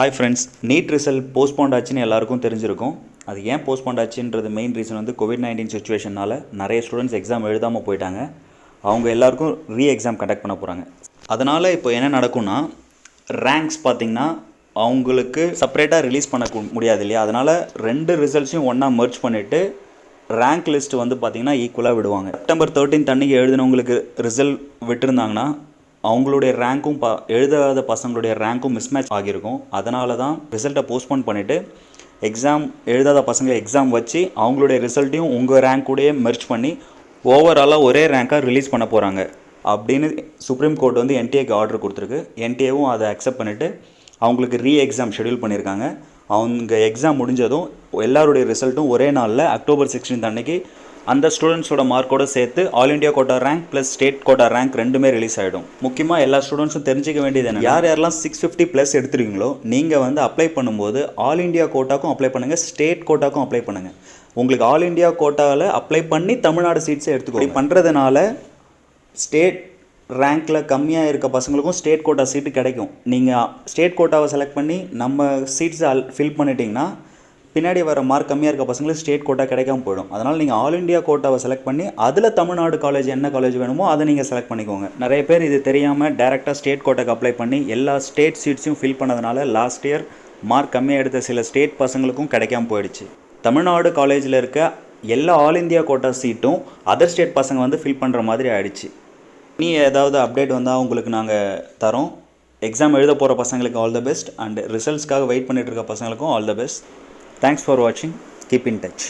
Hi friends NEET result postponed ஆச்சுன்னு எல்லாருக்கும் தெரிஞ்சிருக்கும். அது ஏன் போஸ்ட்போண்ட் ஆச்சுன்றது மெயின் ரீசன் வந்து கோவிட் நைன்டீன் சுச்சுவேஷனால் நிறைய ஸ்டூடெண்ட்ஸ் எக்ஸாம் எழுதாமல் போயிட்டாங்க. அவங்க எல்லாருக்கும் ரீ எக்ஸாம் கண்டக்ட் பண்ண போகிறாங்க அதனால் இப்போ என்ன நடக்கும்னா ரேங்க்ஸ் பார்த்திங்கன்னா அவங்களுக்கு செப்பரேட்டாக ரிலீஸ் பண்ண முடியாது இல்லையா? அதனால் ரெண்டு ரிசல்ட்ஸையும் ஒன்றா merge பண்ணிவிட்டு ரேங்க் லிஸ்ட் வந்து பார்த்திங்கன்னா ஈக்குவலாக விடுவாங்க. செப்டம்பர் தேர்ட்டீன் அன்னைக்கு எழுதினவங்களுக்கு ரிசல்ட் விட்டுருந்தாங்கன்னா அவங்களுடைய ரேங்க்கும் ப எழுதாத பசங்களுடைய ரேங்க்கும் மிஸ்மேட்ச் ஆகியிருக்கும். அதனால தான் ரிசல்ட்டை போஸ்ட்போன் பண்ணிவிட்டு எக்ஸாம் எழுதாத பசங்களை எக்ஸாம் வச்சு அவங்களுடைய ரிசல்ட்டையும் உங்கள் ரேங்க் கூடயே மெர்ச் பண்ணி ஓவராலாக ஒரே ரேங்காக ரிலீஸ் பண்ண போகிறாங்க அப்படின்னு சுப்ரீம் கோர்ட் வந்து என்டிஏக்கு ஆர்டர் கொடுத்துருக்கு. என்டிஏவும் அதை அக்செப்ட் பண்ணிவிட்டு அவங்களுக்கு ரீ எக்ஸாம் ஷெட்யூல் பண்ணியிருக்காங்க. அவங்க எக்ஸாம் முடிஞ்சதும் எல்லாருடைய ரிசல்ட்டும் ஒரே நாளில் அக்டோபர் சிக்ஸ்டீன்த் அன்னைக்கு அந்த ஸ்டூடெண்ட்ஸோட மார்க்கோட சேர்த்து all India quota rank plus state quota rank ரெண்டுமே ரிலீஸ் ஆகிடும் முக்கியமாக எல்லா ஸ்டூடெண்ட்ஸும் தெரிஞ்சிக்க வேண்டியது என்ன யார் யாரெல்லாம் சிக்ஸ் ஃபிஃப்டி ப்ளஸ் எடுத்துருக்கீங்களோ நீங்கள் வந்து அப்ளை பண்ணும்போது ஆல் இந்தியா கோட்டாக்கும் அப்ளை பண்ணுங்கள் ஸ்டேட் கோட்டாக்கும் அப்ளை பண்ணுங்கள் உங்களுக்கு ஆல் இந்தியா கோட்டாவில் அப்ளை பண்ணி தமிழ்நாடு சீட்ஸை எடுத்துக்கோ பண்ணுறதுனால ஸ்டேட் ரேங்க்கில் கம்மியாக இருக்க பசங்களுக்கும் ஸ்டேட் கோட்டா சீட்டு கிடைக்கும். நீங்கள் ஸ்டேட் கோட்டாவை செலக்ட் பண்ணி நம்ம சீட்ஸை ஃபில் பண்ணிட்டீங்கன்னா பின்னாடி வர மார்க் கம்மியாக இருக்க பசங்களுக்கு ஸ்டேட் கோட்டா கிடைக்காம போயிடும். அதனால் நீங்கள் ஆல் இந்தியா கோட்டாவை செலக்ட் பண்ணி அதில் தமிழ்நாடு காலேஜ் என்ன காலேஜ் வேணுமோ அதை நீங்கள் செலக்ட் பண்ணிக்கோங்க. நிறைய பேர் இது தெரியாமல் டேரெக்டாக ஸ்டேட் கோட்டாக்கு அப்ளை பண்ணி எல்லா ஸ்டேட் சீட்ஸையும் ஃபில் பண்ணதுனால லாஸ்ட் இயர் மார்க் கம்மியாக எடுத்த சில ஸ்டேட் பசங்களுக்கும் கிடைக்காம போயிடுச்சு. தமிழ்நாடு காலேஜில் இருக்க எல்லா ஆல் இந்தியா கோட்டா சீட்டும் அதர் ஸ்டேட் பசங்க வந்து ஃபில் பண்ணுற மாதிரி ஆயிடுச்சு. நீ ஏதாவது அப்டேட் வந்தால் உங்களுக்கு நாங்கள் தரோம். எக்ஸாம் எழுத போகிற பசங்களுக்கு ஆல் த பெஸ்ட் அண்ட் ரிசல்ட்ஸ்க்காக வெயிட் பண்ணிகிட்டு இருக்க பசங்களுக்கும் all the best thanks for watching keep in touch